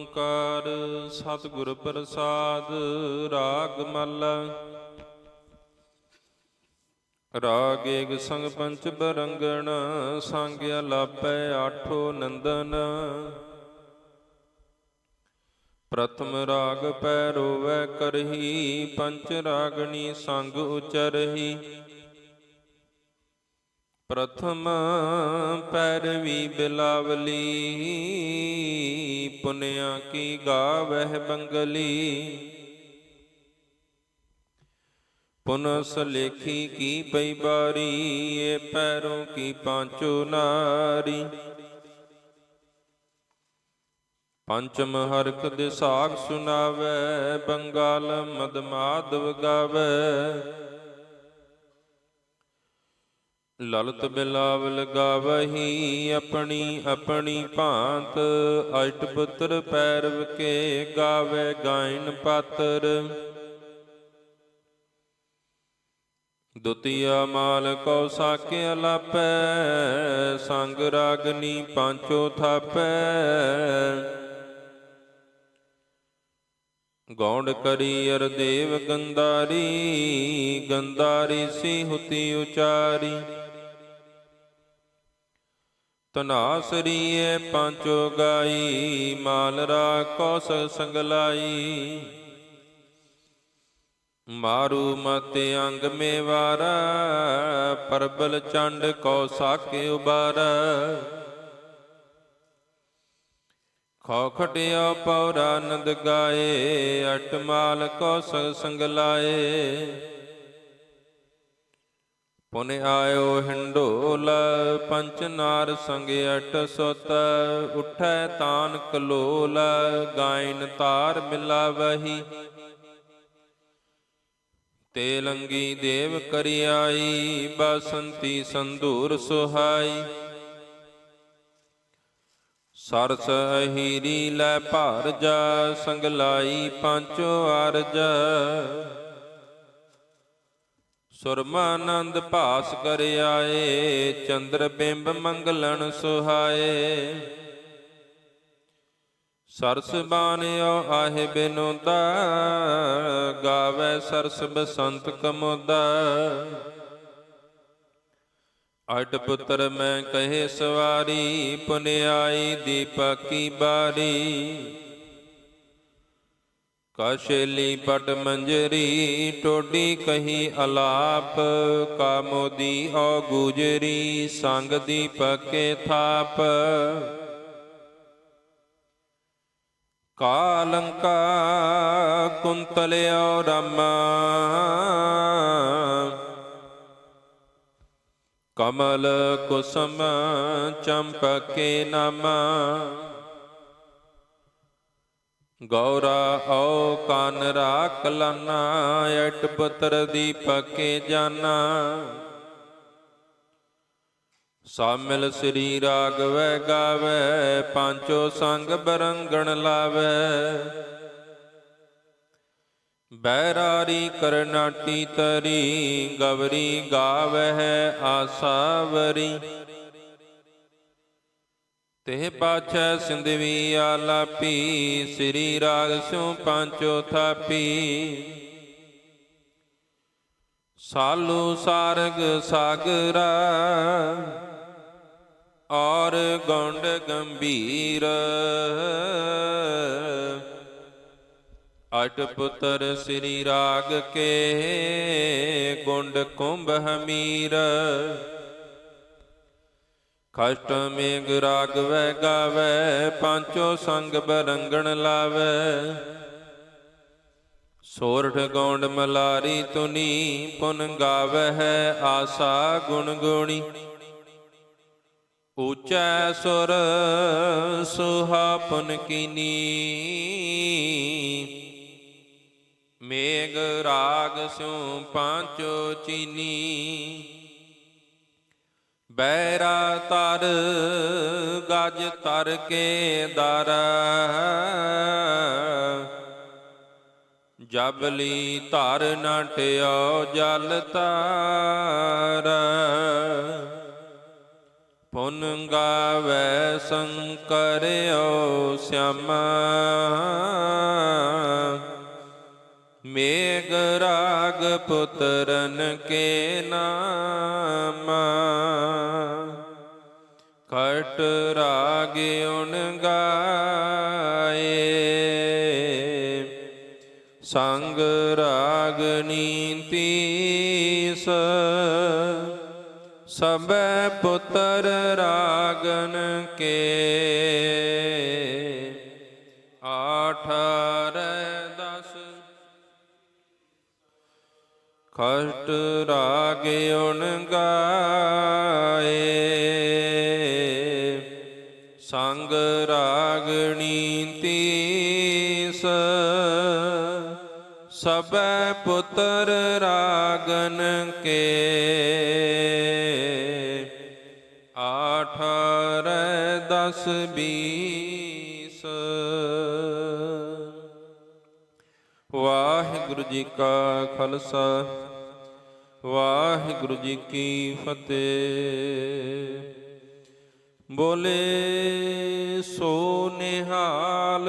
ਓੰਕਾਰ ਸਤਿਗੁਰ ਪ੍ਰਸਾਦ, ਰਾਗ ਮਹਲਾ ਰਾਗ ਏਕ ਸੰਗ ਪੰਚ ਬਰੰਗਣ ਸੰਗਿਆ ਲਾਪੈ ਆਠੋ ਨੰਦਨ। ਪ੍ਰਥਮ ਰਾਗ ਪੈ ਰੋਵੈ ਕਰਹੀ, ਪੰਚ ਰਾਗਣੀ ਸੰਗ ਉਚਰਹੀ। ਪ੍ਰਥਮ ਪੈਰਵੀ ਬਿਲਾਵਲੀ, ਪੁਨਿਆ ਕੀ ਗਾਵਹਿ ਬੰਗਲੀ। ਪੁਨਸ ਲੇਖੀ ਕੀ ਪਈ ਬਾਰੀ, ਏ ਪੈਰੋਂ ਕੀ ਪਾਂਚੋ ਨਾਰੀ। ਪੰਚਮ ਹਰਖ ਦੇ ਸਾਖ ਸੁਨਾਵੈ, ਬੰਗਾਲ ਮਦ ਮਾਧਵ ਗਾਵੈ। ਲਲਤ ਬਿਲਾਵਲ ਗਾਵਹੀ ਆਪਣੀ ਆਪਣੀ ਭਾਂਤ ਅਸ਼ਟ ਪੁੱਤਰ ਪੈਰਵ ਕੇ ਗਾਵੇ ਗਾਇਨ ਪਾਤਰ। ਦੁਤੀਆ ਮਾਲ ਕੋ ਸਾਕੇ ਅਲਾਪੈ, ਸੰਗ ਰਾਗਨੀ ਪਾਂਚੋ ਥਾਪੈ। ਗੌਂਡ ਕਰੀ ਅਰਦੇਵ ਗੰਧਾਰੀ ਗੰਧਾਰੀ ਸੀ ਹੁਤੀ ਉਚਾਰੀ। ਤਨਾਸਰੀਏ ਪਾਂਚੋ ਗਾਈ, ਮਾਲ ਰਾ ਕੌਸ ਸੰਗਲਾਈ। ਮਾਰੂ ਮਤੇ ਅੰਗ ਮੇ ਵਾਰਾ ਪਰਬਲ ਚੰਡ ਕੋ ਸਾਕੇ ਉਬਾਰਾ। ਖੋ ਖਟਿਆ ਪੌਰਾਨੰਦ ਗਾਏ ਅਟਮਾਲ ਕੋ ਸਗ ਸੰਗ ਲਾਏ ਪੁਨ ਆਇਓ ਹਿੰਡੋਲ ਪੰਚ ਨਾਰ ਸੰਗ ਅਟ ਸੁਤ, ਉਠੈ ਤਾਨ ਕਲੋਲ, ਗਾਇਨ ਤਾਰ ਮਿਲਾਵਹੀ। ਤੇ ਲੰਗੀ ਦੇਵ ਕਰਿਆਈ, ਬਸੰਤੀ ਸੰਧੂਰ ਸੁਹਾਈ। ਸਰਸ ਅਹੀਰੀ ਲੈ ਭਾਰ ਜਾ ਸੰਗਲਾਈ ਪਾਂਚੋ ਅਰਜ ਸੁਰਮਾਨੰਦ ਭਾਸ ਕਰ ਆਏ, ਚੰਦਰ ਬਿੰਬ ਮੰਗਲਣ ਸੁਹਾਏ। ਸਰਸ ਬਾਣਿਓ ਆਹੇ ਬਿਨੋਦਾ, ਗਾਵੇ ਸਰਸ ਬਸੰਤ ਕਮੋਦਾ। ਅਟ ਪੁੱਤਰ ਮੈਂ ਕਹੇ ਸਵਾਰੀ, ਪੁਨਿਆਈ ਦੀਪਕੀ ਬਾਰੀ। ਕਸ਼ਲੀ ਪਟ ਮੰਜਰੀ, ਟੋਡੀ ਕਹੀ ਅਲਾਪ ਕਾਮੋਦੀ ਔ ਗੁਜਰੀ, ਸੰਗ ਦੀਪਕੇ ਥਾਪ। ਕਾਲੰਕਾ ਕੁੰਤਲਿਓ ਰਮਾ। ਕਮਲ ਕੁਸਮ ਚੰਪਕੇ ਨਮ। ਗੌਰਾ ਓ ਕਨ ਰਾਖ ਲਨਾ ਅਟ ਪੁੱਤਰ ਦੀਪਕੇ ਜਾਨਾ। ਸਾਮਿਲ ਸ੍ਰੀ ਰਾਗਵੈ ਗਾਵੇ, ਪਾਂਚੋ ਸੰਗ ਬਰੰਗਣ ਲਾਵੇ। ਬੈਰਾਰੀ ਕਰਨਾਟੀ ਤਰੀ, ਗਵਰੀ ਗਾਵਹਿ ਆਸਾਵਰੀ ਤੇ ਪਾਛੈ ਸਿੰਧਵੀ ਆਲਾਪੀ ਸ੍ਰੀ ਰਾਗ ਸਿਉ ਪਾਂਚੋ ਥਾਪੀ ਸਾਲੂ ਸਾਰਗ ਸਾਗਰਾ, ਔਰ ਗੌਂਡ ਗੰਭੀਰ। ਅਟ ਪੁੱਤਰ ਸ੍ਰੀ ਰਾਗ ਕੇ ਗੁੰਡ ਕੁੰਭ ਹਮੀਰ। ਖਸ਼ਟ ਮੇਘ ਰਾਗ ਵੈ ਗਾਵੇ, ਪਾਂਚੋ ਸੰਗ ਬਰੰਗਣ ਲਾਵੇ। ਸੋਰਠ ਗੌਂਡ ਮਲਾਰੀ ਤੁਨੀ, ਪੁਨ ਗਾਵਹਿ ਆਸਾ ਗੁਣ ਗੁਣੀ। ਉਚੈ ਸੁਰ ਸੁਹਾਪਨ ਕੀਨੀ। ਮੇਗ ਰਾਗ ਸਿਉ ਪਾਂਚੋ ਚੀਨੀ। ਬੈਰਾ ਤਰ, ਗਜ ਤਰ ਕੇ ਦਰ। ਜਬਲੀ ਧਰ ਨਾ ਟਿਓ ਜਲ ਤਾਰ ਪੁਨ ਗਾਵੇ ਸੰਕਰਿਓ ਸਿਆਮਾ ਮੇਘ ਰਾਗ ਪੁੱਤਰਨ ਕੇ ਨਾਮਾ ਸੰਗ ਰਾਗਨੀ ਤੀਸ ਸਭੈ ਪੁੱਤਰ ਰਾਗਨ ਕੇ। ਆਠਾਰ ਦਸ। ਖਟ ਰਾਗ ਉਨ ਗਾਏ ਪੁੱਤਰ ਰਾਗਨ ਕੇ। ਆਠਾਰ ਦਸ ਬੀਸ। ਵਾਹਿਗੁਰੂ ਜੀ ਕਾ ਖਾਲਸਾ, ਵਾਹਿਗੁਰੂ ਜੀ ਕੀ ਫਤਿਹ। ਬੋਲੇ ਸੋ ਨਿਹਾਲ।